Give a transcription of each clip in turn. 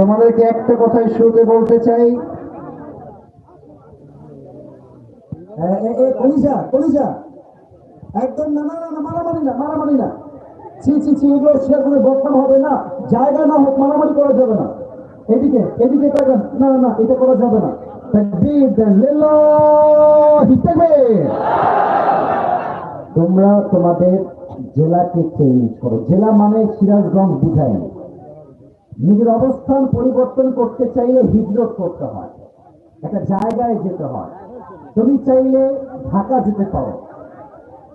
তোমাদেরকে একটা কথাই শুরুতে বলতে চাই। একদম না মারামারি না এদিকে এদিকে না না, এটা করা যাবে না। তোমরা তোমাদের জেলাকে চেঞ্জ করো। জেলা মানে সিরাজগঞ্জ বুঝায়। নিজের অবস্থান পরিবর্তন করতে চাইলে হিজরত করতে হয়। একটা জায়গায় যেতে হয়। তুমি চাইলে ঢাকা যেতে পারো।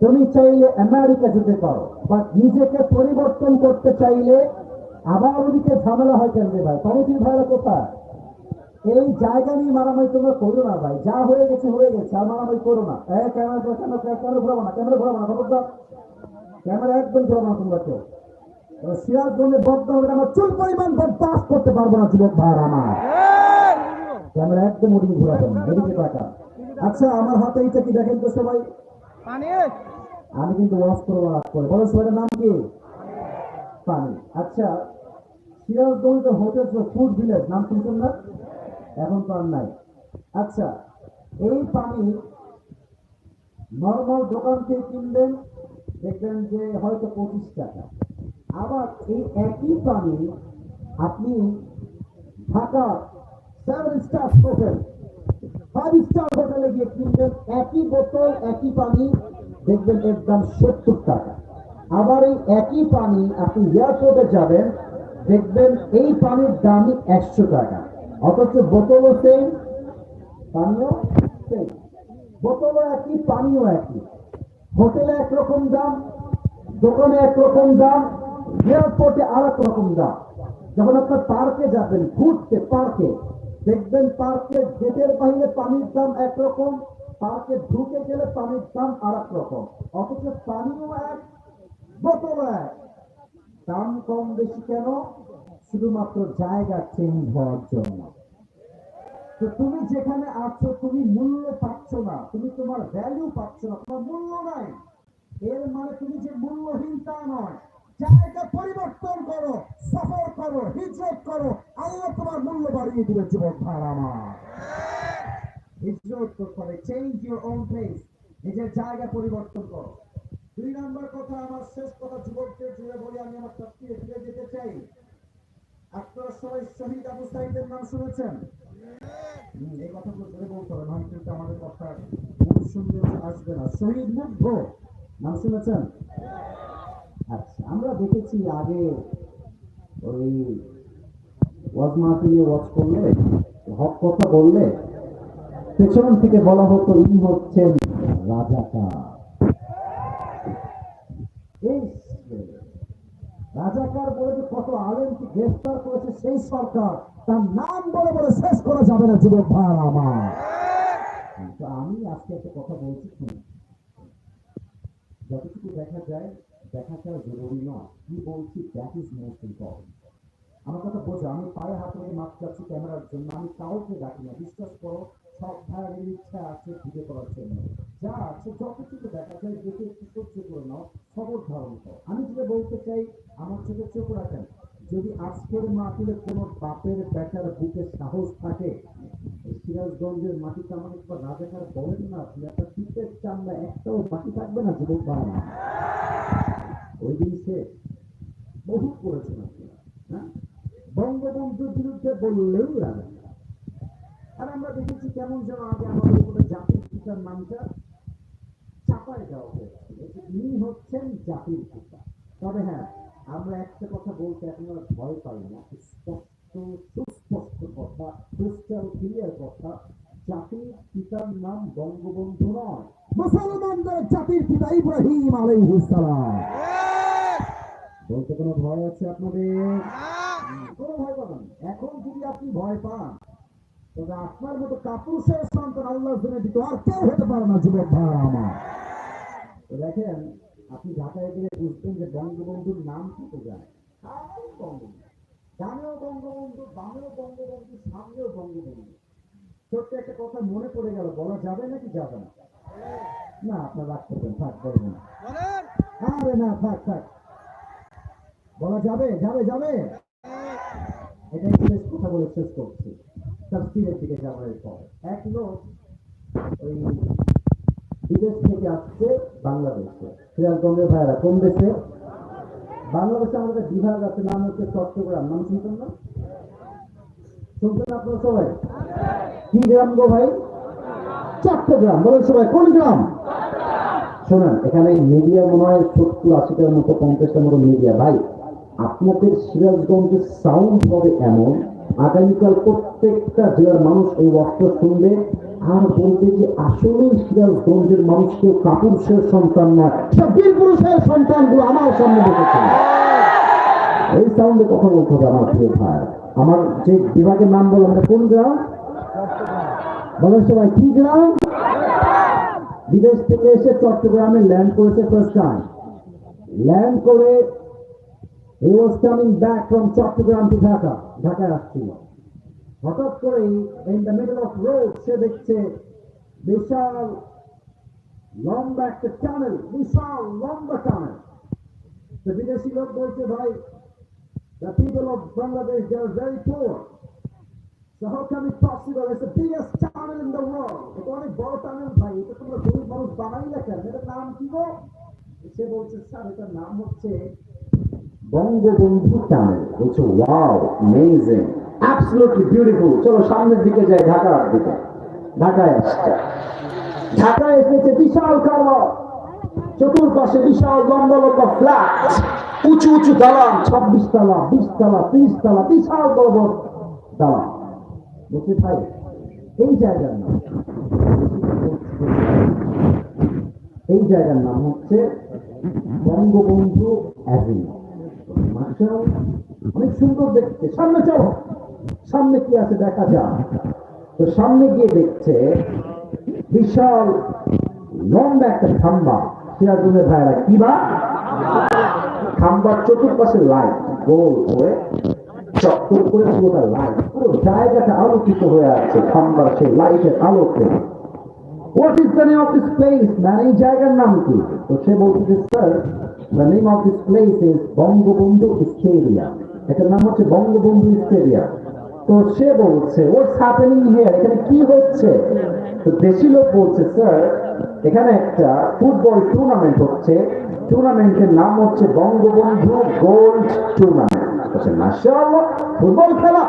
তুমি চাইলে আমেরিকা যেতে পারো। বা নিজেকে পরিবর্তন করতে চাইলে আবার ওদিকে ঝামেলা হয় কেন ভাই? কমিটির ভাইরা কোথায়? এই জায়গা নিয়ে মারামারি তোমরা করো না ভাই। যা হয়ে গেছে হয়ে গেছে। আর মারামারি করো না। ক্যামেরা ক্যামেরা ঘুরাবো না। ক্যামেরা ঘুরাবো না। খবরদার। ক্যামেরা একদম ঘুরাবো না তোমরা কেউ। সিরাজগঞ্জে বদনাম হবে আমার চুল পরিমাণ করতে পারব না, যুবক আমার। ক্যামেরা একদম এদিকে টাকা আচ্ছা আমার হাতে এইটা কি দেখেন তো সবাই। আমি কিন্তু ওয়াশ করে। বলো নাম কি? পানি আচ্ছা সিরাজগঞ্জ হোটেল ফুড ভিলেজ নাম শুনছেন না? এখন তো আর নাই। আচ্ছা এই পানি নর্মাল দোকান থেকে কিনবেন, দেখবেন যে হয়তো পঁচিশ টাকা। আবার এই একই পানি আপনি Dhaka seven star hotel five star হোটেলে গিয়ে কিনবেন, একই বোতল, একই পানি, দেখবেন এর দাম সত্তর টাকা। আবার এই একই পানি আপনি এয়ারপোর্টে যাবেন, দেখবেন এই পানির দামই একশো টাকা। অথচ বোতলও সেম পানিও সেম বোতলও একই, পানিও একই। হোটেলে একরকম দাম, দোকানে একরকম দাম এয়ারপোর্টে আর এক রকম দাম যখন আপনার পার্কে যাবেন, ঘুরতে, পার্কে, দেখবেন পার্কে গেটের বাইরে পানির দাম একরকম, পার্কে ঢুকে গেলে পানির দাম আর এক রকম অথচ পানিও এক বোতল এক। দাম কম বেশি কেন? শুধুমাত্র জায়গা চেঞ্জ হওয়ার জন্য। তো তুমি যেখানে আছো, তুমি মূল্য পাচ্ছ না। তুমি তোমার ভ্যালু পাচ্ছ না, তোমার মূল্য নাই। এর মানে তুমি যে মূল্যহীন তা নয়। জায়গা পরিবর্তন করো সফর করো, হিজরত করো, আল্লাহ তোমার মূল্য বাড়িয়ে দিবে যুবক ভাই আমার। হিজরত করতে হবে চেঞ্জ ইউর ওন প্লেস নিজের জায়গা পরিবর্তন করো। দুই নম্বর কথা, আমার শেষ কথা, যুবকদের জুড়ে বলি, আমি আমার তফসিলে ফিরে যেতে চাই। আপনারা সবাই শহীদ আবু সাইদের নাম শুনেছেন? এই কথাগুলো ধরে বলতে হবে নাম কিন্তু আমাদের কথা সুন্দর আসবে না। শহীদ মুগ্ধ, নাম শুনেছেন? আচ্ছা আমরা দেখেছি আগে ওই ওয়াজ মাহফিলে ওয়াজ করলে, হক কথা বললে পেছন থেকে বলা হতো ইনি হচ্ছেন রাজাকার। এই রাজাকার বলে যে কত আলেমকে গ্রেফতার করেছে সেই সরকার, তার নাম বলে বলে শেষ করা যাবে না, যুবক ভাই আমার। আমি আজকে একটা কথা বলছি যতটুকু দেখা যায় দেখাটা জরুরি নয়। কি বলছি দ্যাট ইজ মোস্ট ইম্পর্টেন্ট আমার কথা বোঝো, আমি পায়ে হাত রেখে মাপ চাচ্ছি ক্যামেরার জন্য। আমি কাউকে ডাকি না। বিশ্বাস করো, সব ভাইয়ের ইচ্ছা আছে ভিডিও করার জন্য। যা আছে, যতটুকু দেখা যায়, দেখে একটু সহ্য করে নাও। খবর ধারণ করো। আমি যেটা বলতে চাই, আমার চোখে চোখ রাখেন। যদি আজকের মাহফিলে কোনো বাপের বেটার বুকে সাহস থাকে, সিরাজগঞ্জের মাটিতে আমাকে একবার রাজাকার বলেন না আপনি একটা পিঠের চামড়া একটাও বাকি থাকবে না, যুবক ভাই। ওই দিন শেষ বহু করেছেন হ্যাঁ? বঙ্গবন্ধুর বিরুদ্ধে বললেও রাজা আর আমরা দেখেছি কেমন যেন আগে আমাদের উপরে জাতির পিতার নামটা চাপায় দেওয়া হয়েছে। ইনি হচ্ছেন জাতির পিতা। তবে হ্যাঁ আমরা একটা কথা বলতে এখন আর ভয় পাই না। স্পষ্ট, সুস্পষ্ট কথা ক্লিয়ার কথা জাতির পিতার নাম বঙ্গবন্ধু নয় মুসলমানদের জাতির পিতা ইব্রাহিম আলাইহিস সালাম। বলতে কোনো ভয় আছে আপনাদের? কোনো ভয় পাবেন এখন যদি আপনি ভয় পান, তবে আপনার মতো কাপুরুষের সন্তান আল্লাহর জন্য দিত আর কেউ হতে পারে না, যুবক ভাই আমার। দেখেন, আপনি ঢাকায় গেলে বুঝবেন যে বঙ্গবন্ধুর নাম কি তো যায়। বঙ্গবন্ধু। ডানেও বঙ্গবন্ধু, বামেও বঙ্গবন্ধু, সামনেও বঙ্গবন্ধু। ছোট্ট একটা কথা মনে পড়ে গেল, বলা যাবে নাকি যাবে না? না, আপনার রাগ করবেন, থাক বলবেন আরে না, থাক থাক। বলা যাবে যাবে যাবে। এটা শেষ কথা বলে শেষ করছি। তাফসিরের দিকে যাওয়ার পর। এক লোক ওই বিদেশ থেকে আসছে বাংলাদেশে। সিরাজগঞ্জের ভাইয়েরা, কোন দেশে? বাংলাদেশে আমাদের বিভাগ আছে, নাম হচ্ছে চট্টগ্রাম। নাম শুনতেন না? আপনারা সবাই? কি গ্রাম গো ভাই? চট্টগ্রাম বলেন সবাই, কোন গ্রাম? এখানে মিডিয়া মনে হয় সত্তর আশিটার মতো, পঞ্চাশটার মতো মিডিয়া ভাই, আপনাদের সিরাজগঞ্জের সাউন্ড হবে এমন, আগামীকাল প্রত্যেকটা জেলার মানুষ এই ওয়াক্ত শুনবে আর বলবে যে আসলেই সিরাজগঞ্জের মানুষ কেউ কাপুরুষের সন্তান না। বীর পুরুষের সন্তানগুলো আমার সামনে এই সাউন্ডে বলতে হবে আমার প্রিয় ভাই। আমার যে বিভাগের নাম বললাম এটা কোন গ্রাম? বলেন সবাই, কি গ্রাম? বিদেশ থেকে এসে চট্টগ্রামে ল্যান্ড করেছে ফার্স্ট টাইম ল্যান্ড করে he was coming back from Chittagong to Dhaka? ঢাকায় আসছিল। হঠাৎ করেই in the middle of road সে দেখছে বিশাল লম্বা একটা টানেল বিশাল লম্বা টানেল তো বিদেশি লোক বলছে, ভাই the people of Bangladesh, they are very poor. So how come it possible? It's the biggest tunnel in the world. এটা অনেক বড় টানেল ভাই এটা তোমরা গরিব মানুষ বানাই না কেন? এটার নাম কি গো? সে বলছে, স্যার, এটার নাম হচ্ছে বঙ্গবন্ধু টানেল বলছে ওয়াও অ্যামেজিং অ্যাবসলিউটলি বিউটিফুল চলো সামনের দিকে যাই, ঢাকার দিকে। ঢাকায় আসছে। ঢাকায় এসেছে বিশাল কালো চতুর্পাশে বিশাল লম্বা লম্বা ফ্ল্যাট উঁচু উঁচু দালান ছাব্বিশ তলা বিশ তলা ত্রিশ তলা বিশাল বড় দালান। ভাই এই জায়গার নাম। এই জায়গার নাম হচ্ছে বঙ্গবন্ধু অনেক সুন্দর দেখতে। সামনে চলো। সামনে কি আছে দেখা যাক। তো সামনে গিয়ে দেখছে, বিশাল লম্বা একটা খাম্বা। কি বা খাম্বার চতুর্পাশে লাইট গোল করে চক্কর করে পুরোটা লাইট জায়গাটা আলোকিত হয়ে আছে খাম্বার সেই লাইটের এই জায়গার নাম কি? তো সে বলছে sir the name of this Bangabandhu stadium. এটার নাম হচ্ছে বঙ্গবন্ধু স্টেডিয়াম। তো সে বলছে হোয়াটস হ্যাপেনিং হিয়ার এখানে কি হচ্ছে? তো দেশি লোক বলছে স্যার এখানে একটা ফুটবল টুর্নামেন্ট হচ্ছে। টুর্নামেন্টের নাম হচ্ছে বঙ্গবন্ধু গোল্ড টুর্নামেন্ট মাশাআল্লাহ ফুটবল খেলা।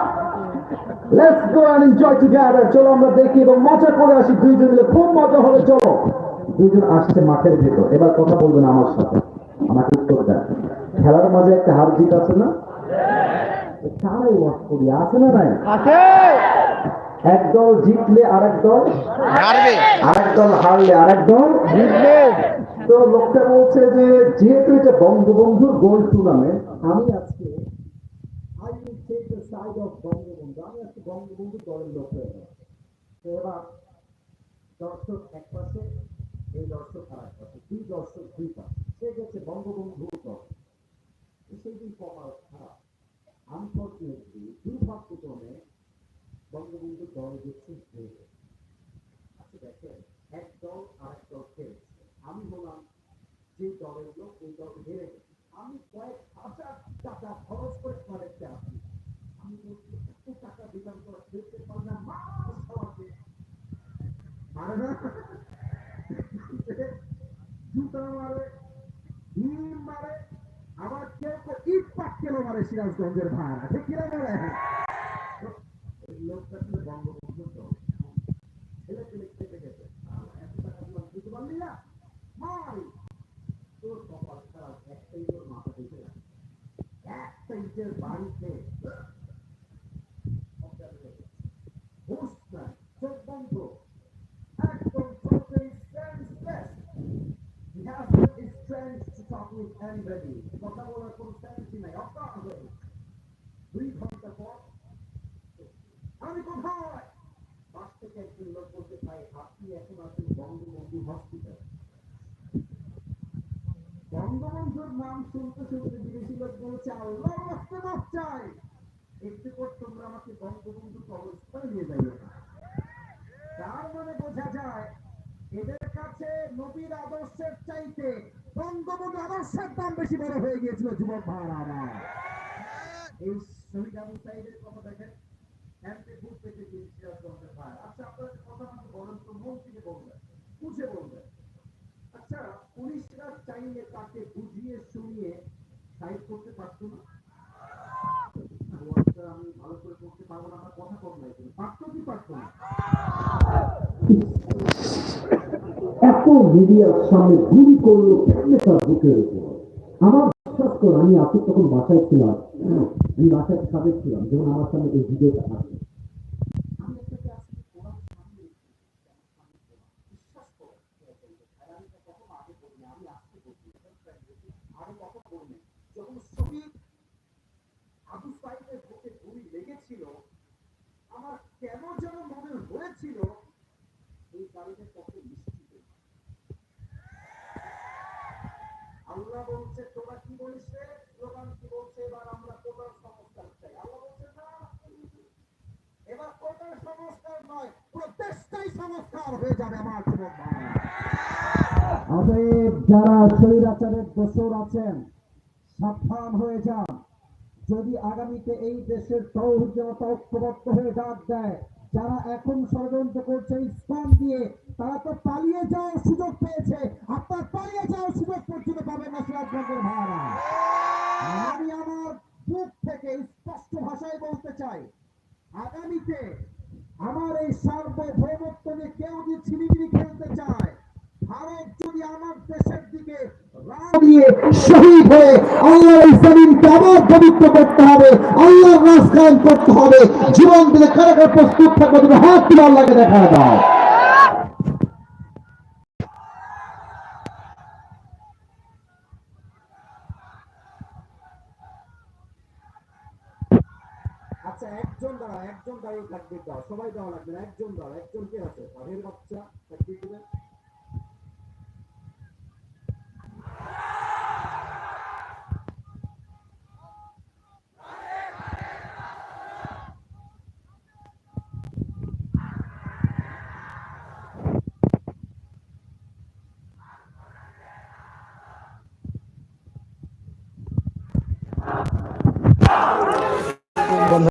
Let's go and enjoy together চলো আমরা দেখি এবং মজা করে আসি দুইজন মিলে। খুব মজা হবে চলো। দুইজন আসছে মাঠের ভেতর। এবার কথা বলবেন আমার সাথে। আমাকে উত্তর দেন। খেলার মাঝে একটা হার জিত আছে না? কারাই ওয়াশ করি। আছে না নাই? আছে। এক দল জিতলে আরেক দল হারবে। আরেক দল হারলে আরেক দল জিতবে। তো লোকটা বলছে যে যেহেতু এটা বঙ্গবন্ধুর গোল টুর্নামেন্ট আমি আজকে I will take the side of Bangabandhu. আমি আজকে বঙ্গবন্ধু দলের লোক হয়ে তো এবার দর্শক এক পাশে এই দর্শক আর এক পাশে দুই দর্শক দুই পাশে। সে গেছে বঙ্গবন্ধু দল। সেই দিন কপাল খারাপ। আনফর্চুনেটলি দুর্ভাগ্যক্রমে বঙ্গবন্ধু দল গেছে হেরে। আচ্ছা দেখেন এক দল আরেক দল খেলছে আমি হলাম যে দলের লোক ওই দল হেরে আমি কয়েক হাজার টাকা খরচ করে খেলাতে আসি আমি এত টাকা দিলাম তোরা খেলতে পার না মাস খাওয়াতে মারে আবার কেউ ইট পাটকেলও মারে সিরাজগঞ্জের ভাড়া ঠিক কিনা মারে anybody. কথা বলার কোনো sense নাই অজ্ঞান হয়ে। দুই ঘণ্টা পর আমি কোথায়? বলতে এখন বঙ্গবন্ধুর নাম শুনতে শুনতে বিদেশি লোক বলেছে, আল্লাহ মাপ চাই একটু পর তোমরা আমাকে বঙ্গবন্ধু নিয়ে যাইবে তার মানে বোঝা যায়, এদের কাছে নবীর আদর্শের চাইতে বঙ্গবন্ধু আদর্শের দাম বেশি বড় হয়ে গিয়েছিল যুবক ভাড়া এই শহীদ আবু সাইদের কথা দেখেন। আচ্ছা আচ্ছা পুলিশরা চাইলে তাকে বুঝিয়ে সাইড করতে না? আমি ভালো করে পারব না কথা কি এত মিডিয়ার সামনে গুলি করল কেমনে তার বুকের উপর? আমার বিশ্বাস করো, আমি আপনি তখন বাসায় ছিলাম আমি বাসায় সাথে ছিলাম যখন আমার সামনে এই ভিডিওটা আসে আমি আপনাকে আজকে কোরআন সামনে বিশ্বাস করো আর আমি তো কখনো আগে করিনি আমি আজকে করছি আগে কখন করিনি যখন শহীদ আবু সাইদের বুকে গুলি লেগেছিল আমার কেন যেন মনে হয়েছিল এই গাড়িতে কত মিষ্টি দেবে। আল্লাহ বলছে তোরা কি বলিস রে স্লোগান কি বলছে এবার আমরা কোটার সংস্কার চাই আল্লাহ বলছে না এবার কোটার সংস্কার নয় পুরো দেশটাই যারা স্বৈরাচারের দোষর আছেন, সাবধান হয়ে যান। যদি আগামীতে এই দেশের তৌহিদ ঐক্যবদ্ধ হয়ে ডাক দেয়, যারা এখন ষড়যন্ত্র করছে ইসলাম দিয়ে, তারা তো পালিয়ে যাওয়ার সুযোগ পেয়েছে। আপনার পালিয়ে যাওয়ার সুযোগ পর্যন্ত পাবেন না সিরাজগঞ্জের ভাড়া আমি আমার বুক থেকে স্পষ্ট ভাষায় বলতে চাই আগামীতে আমার এই সার্বভৌমত্ব নিয়ে কেউ যদি ছিনিমিনি খেলতে চায় ভারত যদি আমার দেশের দিকে রাগ দিয়ে শহীদ হয়ে আল্লাহর এই জমিনকে আবার পবিত্র করতে হবে, আল্লাহর রাজ করতে হবে। জীবন দিলে কারাগার প্রস্তুত থাকবে তুমি হাত তুলে আল্লাহকে দেখা দাও। আচ্ছা একজন দাঁড়া একজন দাঁড়িয়ে থাকবে দাও সবাই দেওয়া লাগবে একজন দাও একজন কে আছে? বাঘের বাচ্চা।